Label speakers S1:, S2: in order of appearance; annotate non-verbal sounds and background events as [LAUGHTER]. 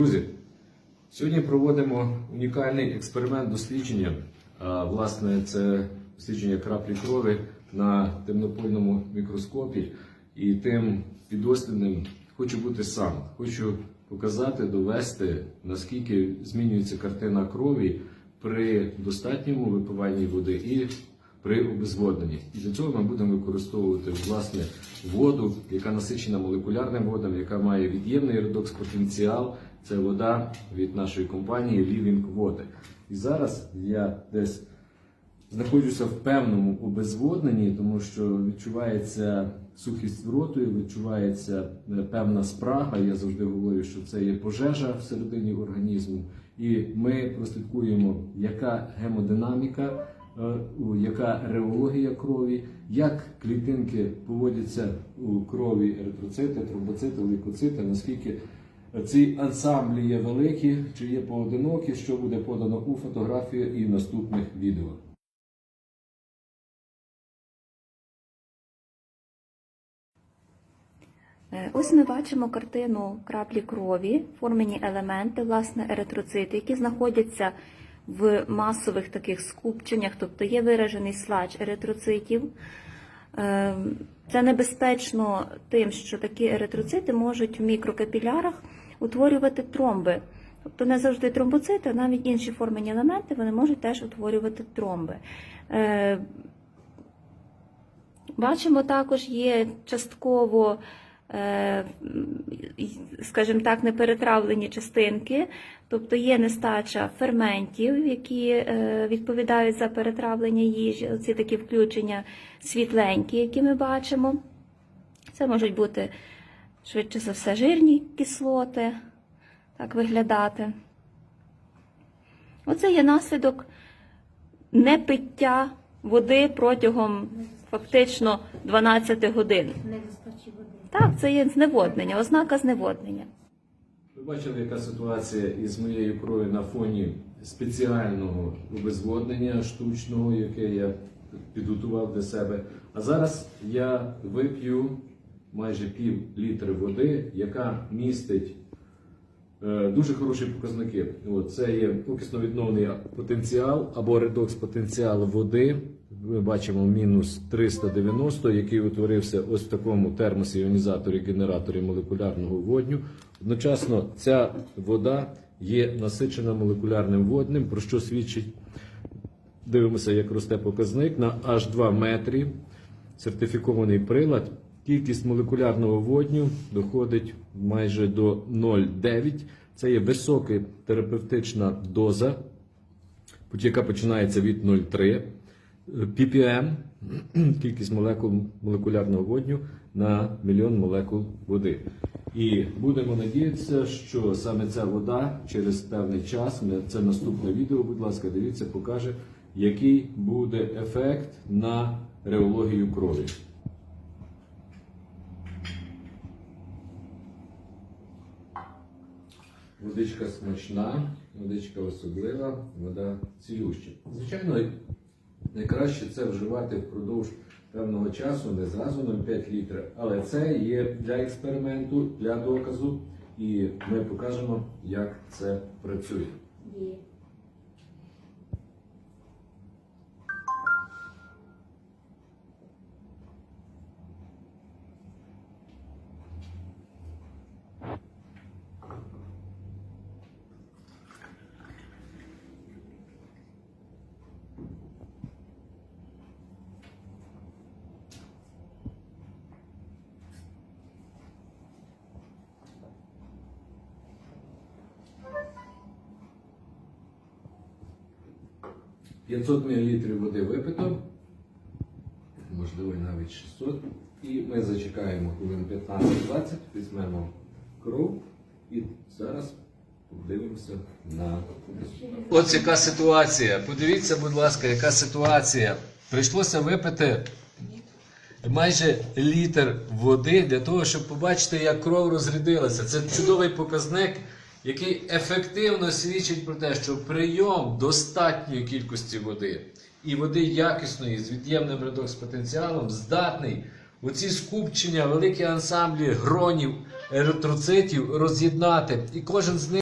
S1: Друзі, сьогодні проводимо унікальний експеримент дослідження. Власне, це дослідження краплі крові на темнопольному мікроскопі. І тим підослідним хочу бути сам. Хочу показати, довести, наскільки змінюється картина крові при достатньому випиванні води і при обезводненні. І для цього ми будемо використовувати власне воду, яка насичена молекулярним водом, яка має від'ємний редокс потенціал. Це вода від нашої компанії Living Water. І зараз я десь знаходжуся в певному обезводненні, тому що відчувається сухість роту, відчувається е, певна спрага. Я завжди говорю, що це є пожежа всередині організму. І ми прослідкуємо, яка гемодинаміка, яка реологія крові, як клітинки поводяться у крові еритроцити, тромбоцити, лейкоцити, наскільки ці ансамблі є великі, чи є поодинокі, що буде подано у фотографії і в наступних відео.
S2: Е, Ось ми бачимо картину краплі крові, формені елементи, власне, еритроцити, які знаходяться в масових таких скупченнях, тобто є виражений сладж еритроцитів. Е, Це небезпечно тим, що такі еритроцити можуть в мікрокапілярах утворювати тромби. Тобто не завжди тромбоцити, а навіть інші формені елементи вони можуть теж утворювати тромби. Е, Бачимо, також є частково, е, скажімо так, неперетравлені частинки, тобто є нестача ферментів, які е, відповідають за перетравлення їжі, оці такі включення світленькі, які ми бачимо. Це можуть бути швидше за все жирні кислоти, так виглядати. Оце є наслідок непиття води протягом фактично 12 годин.
S3: Недостачі води.
S2: Так, це є зневоднення, ознака зневоднення.
S1: Ви бачили, яка ситуація із моєю кров'ю на фоні спеціального обезводнення штучного, яке я підготував для себе. А зараз я вип'ю майже пів літри води, яка містить е, дуже хороші показники. Це є окисно-відновний потенціал або редокс потенціал води. Ми бачимо мінус 390, який утворився ось в такому термосіонізаторі генераторі молекулярного водню. Одночасно ця вода є насичена молекулярним водним, про що свідчить Дивимося, як росте показник на аж 2 метрі. Сертифікований прилад. Кількість молекулярного водню доходить майже до 0,9. Це є висока терапевтична доза, яка починається від 0,3 ppm, [CLEARS THROAT] кількість молекул молекулярного водню на мільйон молекул води. І будемо надіятися, що саме ця вода через певний час, це наступне відео, будь ласка, дивіться, покаже, який буде ефект на реологію крові. Водичка смачна, водичка особлива, вода цілюща. Звичайно, найкраще це вживати впродовж певного часу, не зразу 0,5 літра, але це є для експерименту, для доказу, і ми покажемо, як це працює. 500 мл води випито, можливо, навіть 600. І ми зачекаємо хвилин 15-20, візьмемо кров і зараз подивимося на Ось яка ситуація. Подивіться, будь ласка, яка ситуація. Прийшлося випити майже літр води для того, щоб побачити, як кров розрядилася. Це чудовий показник, який ефективно свідчить про те, що прийом достатньої кількості води і води якісної з від'ємним редокс потенціалом здатний у ці скупчення, великі ансамблі гронів, еритроцитів роз'єднати. І кожен з них.